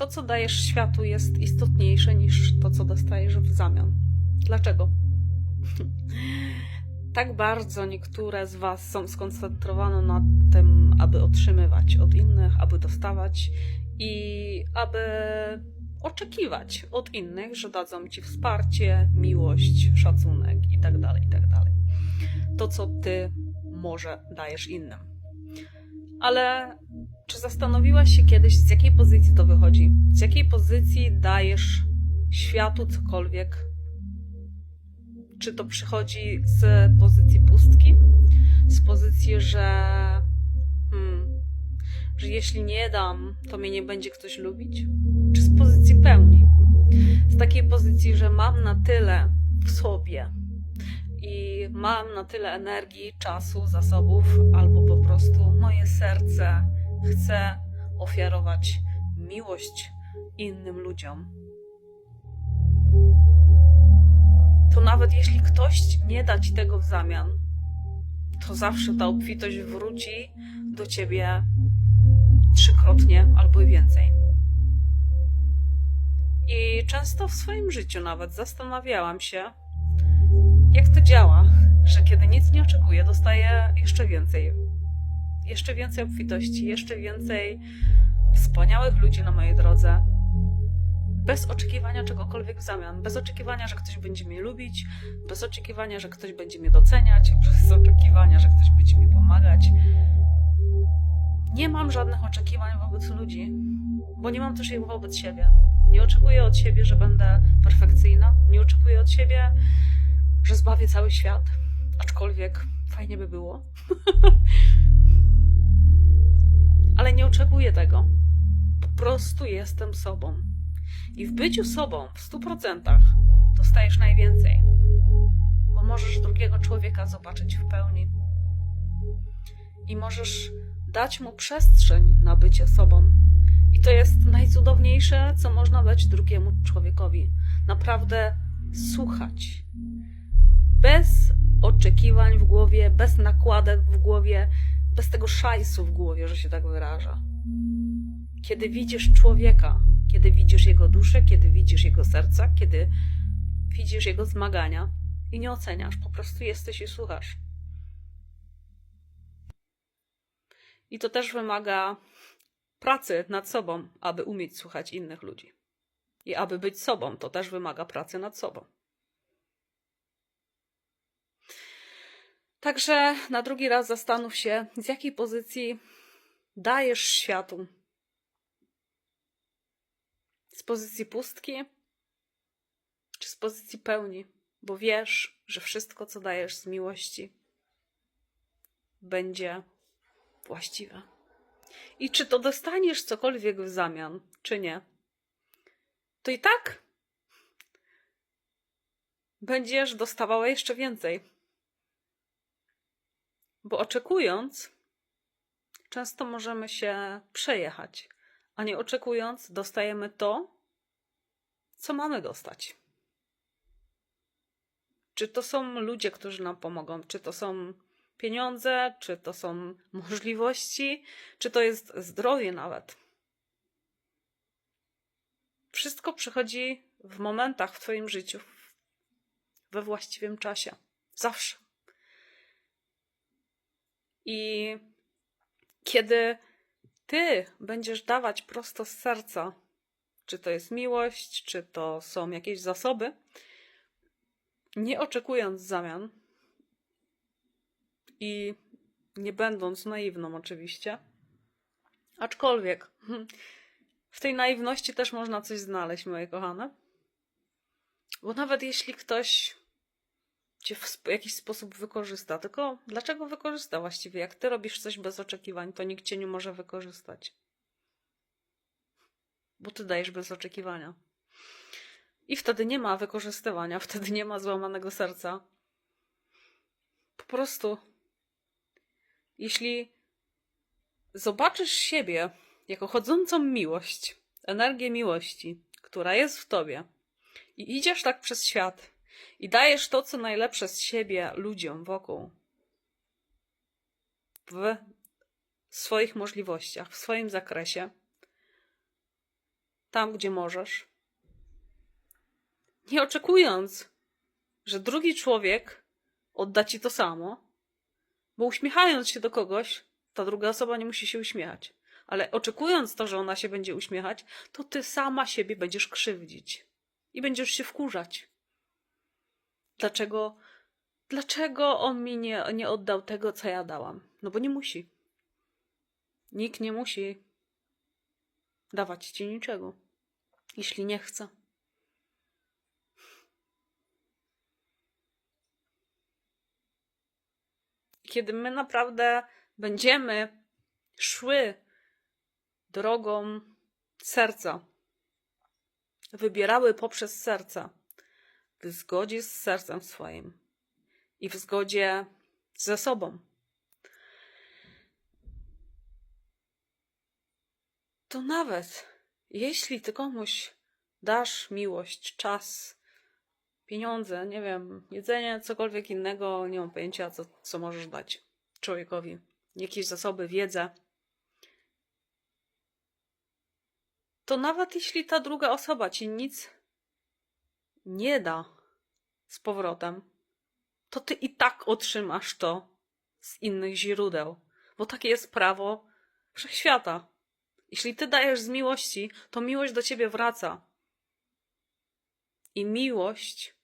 to, co dajesz światu, jest istotniejsze niż to, co dostajesz w zamian. Dlaczego? tak bardzo niektóre z Was są skoncentrowane na tym, aby otrzymywać od innych, aby dostawać i aby oczekiwać od innych, że dadzą Ci wsparcie, miłość, szacunek itd. itd. To, co Ty może dajesz innym. Ale czy zastanowiłaś się kiedyś, z jakiej pozycji to wychodzi? Z jakiej pozycji dajesz światu cokolwiek? Czy to przychodzi z pozycji pustki? Z pozycji, że, hmm, że jeśli nie dam, to mnie nie będzie ktoś lubić? Czy z pozycji pełni? Z takiej pozycji, że mam na tyle w sobie i mam na tyle energii, czasu, zasobów, albo po prostu moje serce chce ofiarować miłość innym ludziom. To nawet jeśli ktoś nie da ci tego w zamian, to zawsze ta obfitość wróci do ciebie trzykrotnie albo więcej. I często w swoim życiu nawet zastanawiałam się, jak to działa, że kiedy nic nie oczekuję, dostaję jeszcze więcej. Jeszcze więcej obfitości, jeszcze więcej wspaniałych ludzi na mojej drodze. Bez oczekiwania czegokolwiek w zamian, bez oczekiwania, że ktoś będzie mnie lubić, bez oczekiwania, że ktoś będzie mnie doceniać, bez oczekiwania, że ktoś będzie mi pomagać. Nie mam żadnych oczekiwań wobec ludzi, bo nie mam też ich wobec siebie. Nie oczekuję od siebie, że będę perfekcyjna, nie oczekuję od siebie, że zbawię cały świat, aczkolwiek fajnie by było. Ale nie oczekuję tego. Po prostu jestem sobą. I w byciu sobą w stu procentach dostajesz najwięcej, bo możesz drugiego człowieka zobaczyć w pełni. I możesz dać mu przestrzeń na bycie sobą. I to jest najcudowniejsze, co można dać drugiemu człowiekowi. Naprawdę słuchać. Bez oczekiwań w głowie, bez nakładek w głowie, bez tego szajsu w głowie, że się tak wyraża. Kiedy widzisz człowieka, kiedy widzisz jego duszę, kiedy widzisz jego serca, kiedy widzisz jego zmagania i nie oceniasz, po prostu jesteś i słuchasz. I to też wymaga pracy nad sobą, aby umieć słuchać innych ludzi. I aby być sobą, to też wymaga pracy nad sobą. Także na drugi raz zastanów się, z jakiej pozycji dajesz światu. Z pozycji pustki, czy z pozycji pełni, bo wiesz, że wszystko, co dajesz z miłości, będzie właściwe. I czy to dostaniesz cokolwiek w zamian, czy nie, to i tak będziesz dostawała jeszcze więcej. Bo oczekując, często możemy się przejechać, a nie oczekując, dostajemy to, co mamy dostać. Czy to są ludzie, którzy nam pomogą, czy to są pieniądze, czy to są możliwości, czy to jest zdrowie nawet. Wszystko przychodzi w momentach w Twoim życiu, we właściwym czasie. Zawsze. I kiedy Ty będziesz dawać prosto z serca, czy to jest miłość, czy to są jakieś zasoby, nie oczekując zamian i nie będąc naiwną, oczywiście, aczkolwiek w tej naiwności też można coś znaleźć, moje kochane. Bo nawet jeśli ktoś cię w jakiś sposób wykorzysta, tylko dlaczego wykorzysta właściwie? Jak ty robisz coś bez oczekiwań, to nikt cię nie może wykorzystać. Bo ty dajesz bez oczekiwania. I wtedy nie ma wykorzystywania, wtedy nie ma złamanego serca. Po prostu, jeśli zobaczysz siebie jako chodzącą miłość, energię miłości, która jest w tobie, i idziesz tak przez świat i dajesz to, co najlepsze z siebie ludziom wokół, w swoich możliwościach, w swoim zakresie, tam, gdzie możesz. Nie oczekując, że drugi człowiek odda ci to samo, bo uśmiechając się do kogoś, ta druga osoba nie musi się uśmiechać. Ale oczekując to, że ona się będzie uśmiechać, to ty sama siebie będziesz krzywdzić i będziesz się wkurzać. Dlaczego, dlaczego on mi nie, nie oddał tego, co ja dałam? No bo nie musi. Nikt nie musi dawać ci niczego, jeśli nie chce. Kiedy my naprawdę będziemy szły drogą serca, wybierały poprzez serca, w zgodzie z sercem swoim i w zgodzie ze sobą. To nawet jeśli ty komuś dasz miłość, czas, pieniądze, nie wiem, jedzenie, cokolwiek innego, nie mam pojęcia, co, co możesz dać człowiekowi, jakieś zasoby, wiedzę, to nawet jeśli ta druga osoba ci nic nie da z powrotem, to ty i tak otrzymasz to z innych źródeł, bo takie jest prawo wszechświata. Jeśli ty dajesz z miłości, to miłość do ciebie wraca. I miłość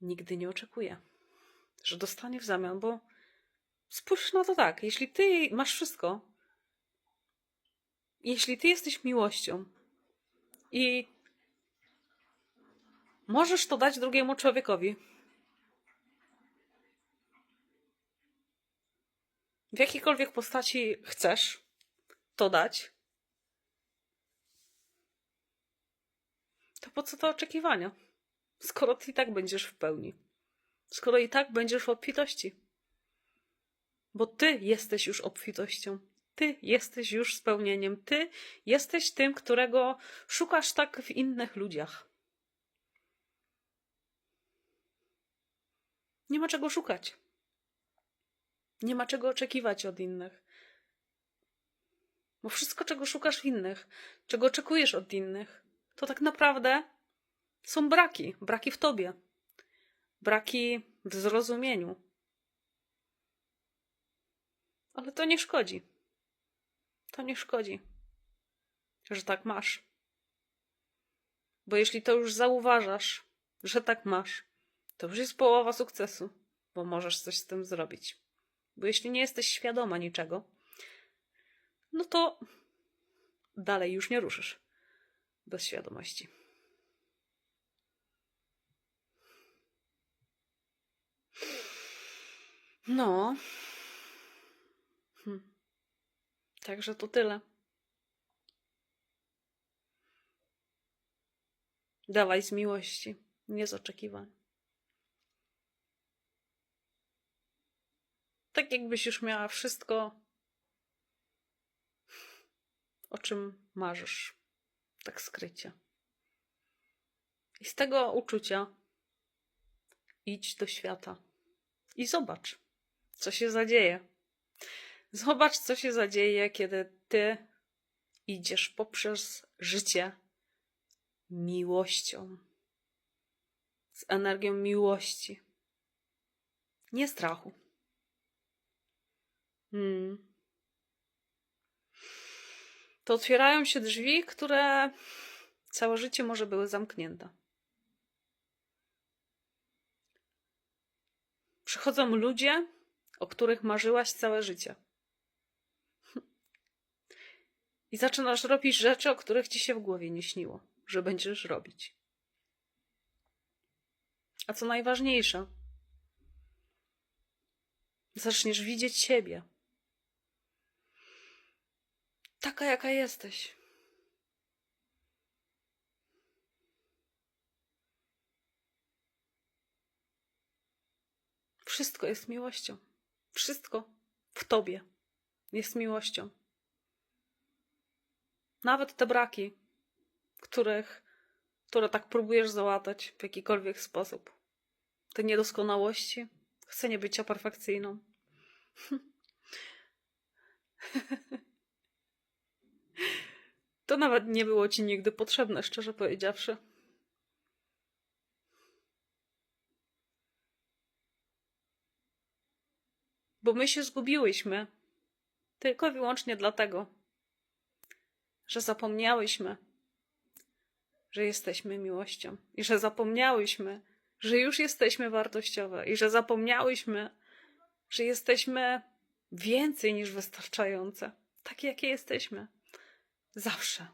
nigdy nie oczekuje, że dostanie w zamian, bo spójrz na to tak, jeśli ty masz wszystko, jeśli ty jesteś miłością i możesz to dać drugiemu człowiekowi, w jakiejkolwiek postaci chcesz to dać, to po co to oczekiwania? Skoro ty i tak będziesz w pełni. Skoro i tak będziesz w obfitości. Bo ty jesteś już obfitością. Ty jesteś już spełnieniem. Ty jesteś tym, którego szukasz tak w innych ludziach. Nie ma czego szukać. Nie ma czego oczekiwać od innych. Bo wszystko, czego szukasz w innych, czego oczekujesz od innych, to tak naprawdę są braki. Braki w tobie. Braki w zrozumieniu. Ale to nie szkodzi. To nie szkodzi, że tak masz. Bo jeśli to już zauważasz, że tak masz, to już jest połowa sukcesu, bo możesz coś z tym zrobić. Bo jeśli nie jesteś świadoma niczego, no to dalej już nie ruszysz bez świadomości. No. Hm. Także to tyle. Dawaj z miłości, nie z oczekiwań. Tak jakbyś już miała wszystko, o czym marzysz, tak skrycie. I z tego uczucia idź do świata i zobacz, co się zadzieje. Zobacz, co się zadzieje, kiedy ty idziesz poprzez życie miłością, z energią miłości, nie strachu. Hmm. To otwierają się drzwi, które całe życie może były zamknięte. Przychodzą ludzie, o których marzyłaś całe życie. I zaczynasz robić rzeczy, o których ci się w głowie nie śniło, że będziesz robić. A co najważniejsze, zaczniesz widzieć siebie. Taka, jaka jesteś. Wszystko jest miłością. Wszystko w tobie jest miłością. Nawet te braki, których, które tak próbujesz załatać w jakikolwiek sposób. Te niedoskonałości. Chcę nie bycia perfekcyjną. To nawet nie było ci nigdy potrzebne, szczerze powiedziawszy. Bo my się zgubiłyśmy tylko i wyłącznie dlatego, że zapomniałyśmy, że jesteśmy miłością i że zapomniałyśmy, że już jesteśmy wartościowe i że zapomniałyśmy, że jesteśmy więcej niż wystarczające, takie jakie jesteśmy. Zawsze.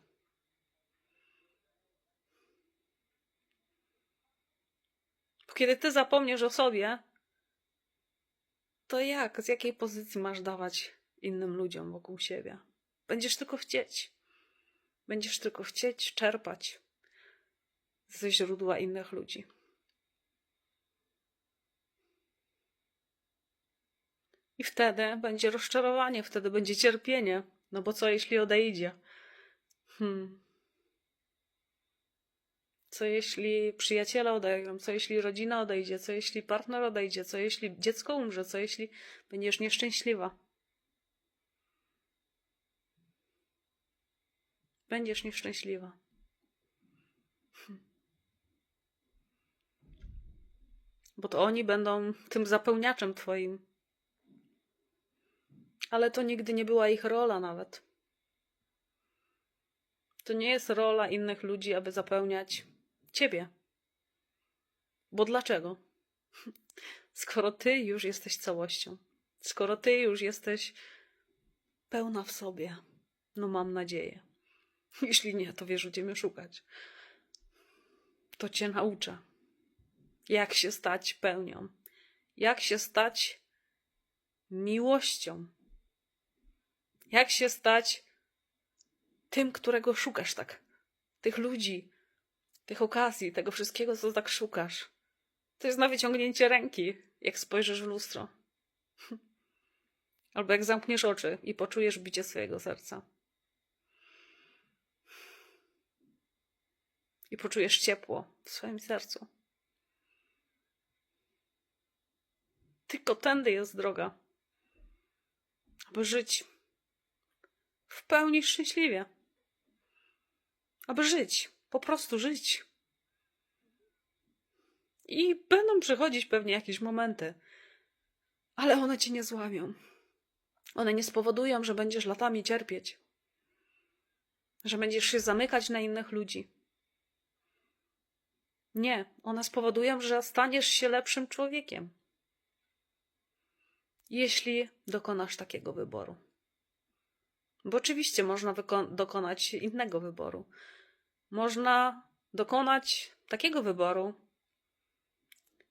Bo kiedy ty zapomniesz o sobie, to jak, z jakiej pozycji masz dawać innym ludziom wokół siebie? Będziesz tylko chcieć. Będziesz tylko chcieć czerpać ze źródła innych ludzi. I wtedy będzie rozczarowanie, wtedy będzie cierpienie. No bo co jeśli odejdzie? Hmm. Co jeśli przyjaciele odejdą? Co jeśli rodzina odejdzie? Co jeśli partner odejdzie? Co jeśli dziecko umrze? Co jeśli będziesz nieszczęśliwa? Będziesz nieszczęśliwa. Hmm. Bo to oni będą tym zapełniaczem twoim. Ale to nigdy nie była ich rola nawet. To nie jest rola innych ludzi, aby zapełniać ciebie. Bo dlaczego? Skoro ty już jesteś całością, skoro ty już jesteś pełna w sobie, no mam nadzieję. Jeśli nie, to wiesz, gdzie mnie szukać. To cię nauczę. Jak się stać pełnią. Jak się stać miłością. Jak się stać tym, którego szukasz tak? Tych ludzi, tych okazji, tego wszystkiego, co tak szukasz. To jest na wyciągnięcie ręki, jak spojrzysz w lustro. Albo jak zamkniesz oczy i poczujesz bicie swojego serca. I poczujesz ciepło w swoim sercu. Tylko tędy jest droga, aby żyć w pełni szczęśliwie. Aby żyć, po prostu żyć. I będą przychodzić pewnie jakieś momenty, ale one cię nie złamią. One nie spowodują, że będziesz latami cierpieć, że będziesz się zamykać na innych ludzi. Nie, one spowodują, że staniesz się lepszym człowiekiem, jeśli dokonasz takiego wyboru. Bo oczywiście można dokonać innego wyboru. Można dokonać takiego wyboru,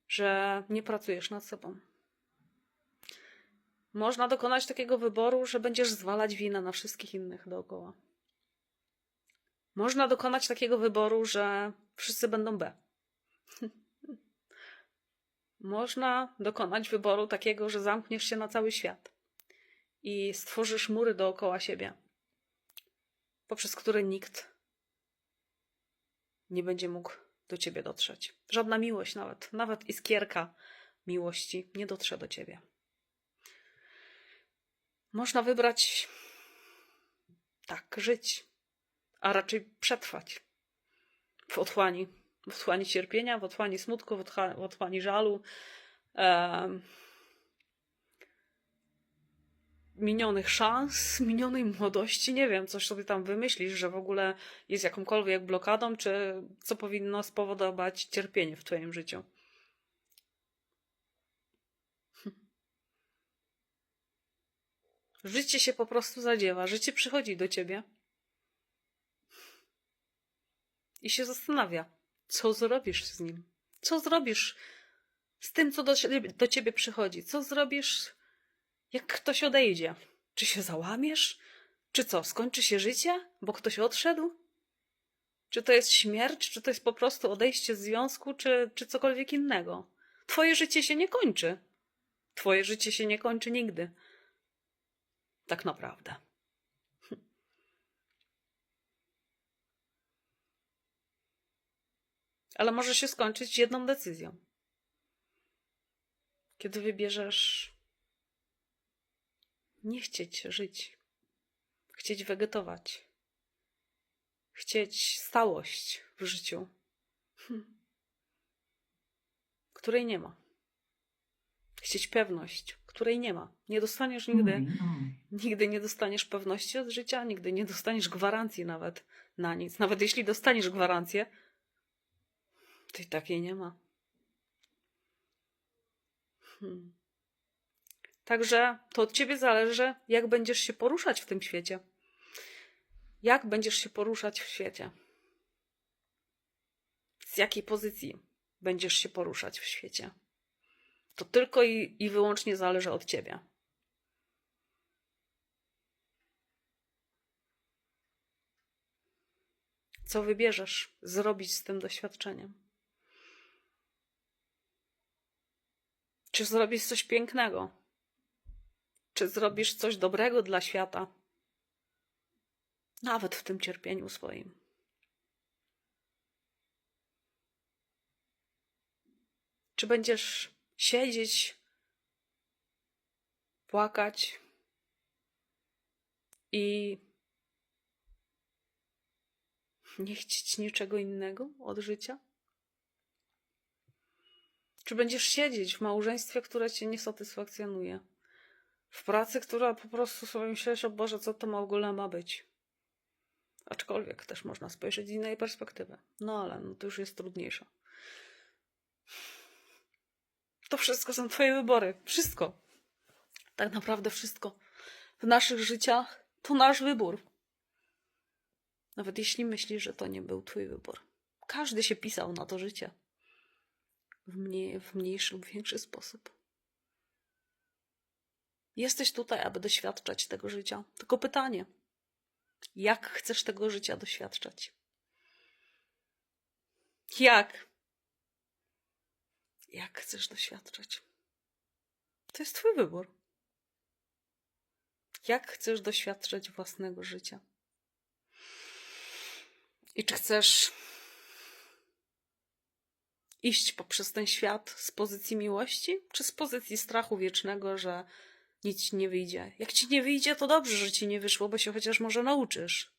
że nie pracujesz nad sobą. Można dokonać takiego wyboru, że będziesz zwalać winę na wszystkich innych dookoła. Można dokonać takiego wyboru, że wszyscy będą B. Można dokonać wyboru takiego, że zamkniesz się na cały świat i stworzysz mury dookoła siebie, poprzez które nikt nie będzie mógł do ciebie dotrzeć. Żadna miłość, nawet, nawet iskierka miłości nie dotrze do ciebie. Można wybrać tak, żyć, a raczej przetrwać w otchłani, w otchłani cierpienia, w otchłani smutku, w otchłani żalu, minionych szans, minionej młodości, nie wiem, coś sobie tam wymyślisz, że w ogóle jest jakąkolwiek blokadą, czy co powinno spowodować cierpienie w Twoim życiu. Życie się po prostu zadziewa, życie przychodzi do ciebie i się zastanawia, co zrobisz z nim, co zrobisz z tym, co do, do ciebie przychodzi, co zrobisz jak ktoś odejdzie, czy się załamiesz? Czy co, skończy się życie, bo ktoś odszedł? Czy to jest śmierć, czy to jest po prostu odejście z związku, czy, czy cokolwiek innego? Twoje życie się nie kończy. Twoje życie się nie kończy nigdy. Tak naprawdę. Ale może się skończyć jedną decyzją. Kiedy wybierzesz nie chcieć żyć, chcieć wegetować, chcieć stałość w życiu, hm, której nie ma. Chcieć pewność, której nie ma. Nie dostaniesz nigdy, Moving on. nigdy nie dostaniesz pewności od życia, nigdy nie dostaniesz gwarancji nawet na nic. Nawet jeśli dostaniesz gwarancję, to i takiej nie ma. Hmm. Także to od ciebie zależy, jak będziesz się poruszać w tym świecie. Jak będziesz się poruszać w świecie? Z jakiej pozycji będziesz się poruszać w świecie? To tylko i, i wyłącznie zależy od ciebie. Co wybierzesz zrobić z tym doświadczeniem? Czy zrobisz coś pięknego? Czy zrobisz coś dobrego dla świata? Nawet w tym cierpieniu swoim. Czy będziesz siedzieć, płakać i nie chcieć niczego innego od życia? Czy będziesz siedzieć w małżeństwie, które cię nie satysfakcjonuje? W pracy, która po prostu sobie myślisz, o Boże, co to w ogóle ma być? Aczkolwiek też można spojrzeć z innej perspektywy. No ale no, to już jest trudniejsze. To wszystko są Twoje wybory. Wszystko. Tak naprawdę wszystko. W naszych życiach to nasz wybór. Nawet jeśli myślisz, że to nie był Twój wybór. Każdy się pisał na to życie. W, mniej, w mniejszy lub większy sposób. Jesteś tutaj, aby doświadczać tego życia. Tylko pytanie: jak chcesz tego życia doświadczać? Jak? Jak chcesz doświadczać? To jest Twój wybór. Jak chcesz doświadczać własnego życia? I czy chcesz iść poprzez ten świat z pozycji miłości, czy z pozycji strachu wiecznego, że nic ci nie wyjdzie? Jak ci nie wyjdzie, to dobrze, że ci nie wyszło, bo się chociaż może nauczysz.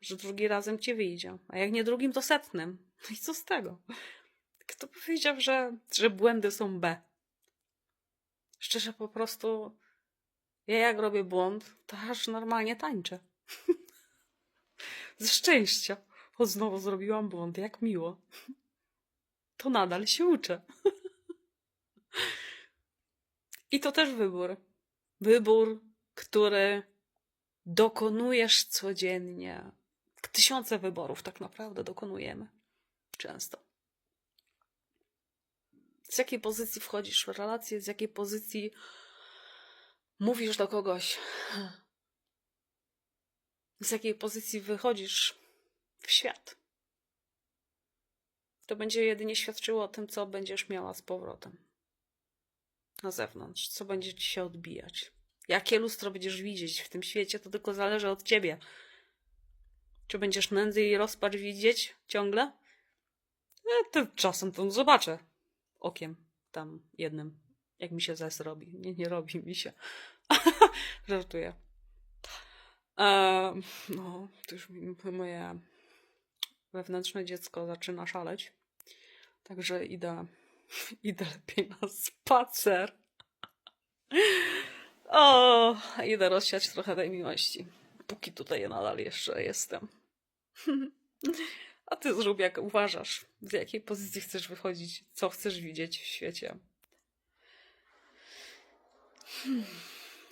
Że drugi razem ci wyjdzie. A jak nie drugim, to setnym. No i co z tego? Kto powiedział, że, że błędy są B? Szczerze, po prostu ja jak robię błąd, to aż normalnie tańczę. Ze szczęścia. O, znowu zrobiłam błąd, jak miło. To nadal się uczę. I to też wybór. Wybór, który dokonujesz codziennie. Tysiące wyborów tak naprawdę dokonujemy. Często. Z jakiej pozycji wchodzisz w relację, z jakiej pozycji mówisz do kogoś, z jakiej pozycji wychodzisz w świat. To będzie jedynie świadczyło o tym, co będziesz miała z powrotem na zewnątrz, co będzie ci się odbijać. Jakie lustro będziesz widzieć w tym świecie, to tylko zależy od ciebie. Czy będziesz nędzę i rozpacz widzieć ciągle? E, to czasem to zobaczę okiem tam jednym, jak mi się zes robi. Nie, nie robi mi się. Żartuję. E, no, to już moje wewnętrzne dziecko zaczyna szaleć. Także idę, idę lepiej na spacer. O, idę rozsiać trochę tej miłości. Póki tutaj nadal jeszcze jestem. A ty zrób jak uważasz. Z jakiej pozycji chcesz wychodzić, co chcesz widzieć w świecie. Hmm,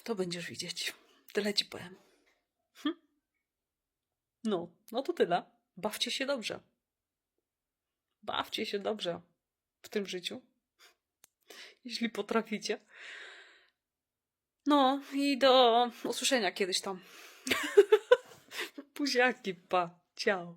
To będziesz widzieć. Tyle ci powiem. Hm? No, no to tyle. Bawcie się dobrze. Bawcie się dobrze w tym życiu. Jeśli potraficie. No i do usłyszenia kiedyś tam. Buziaki, pa. Ciao.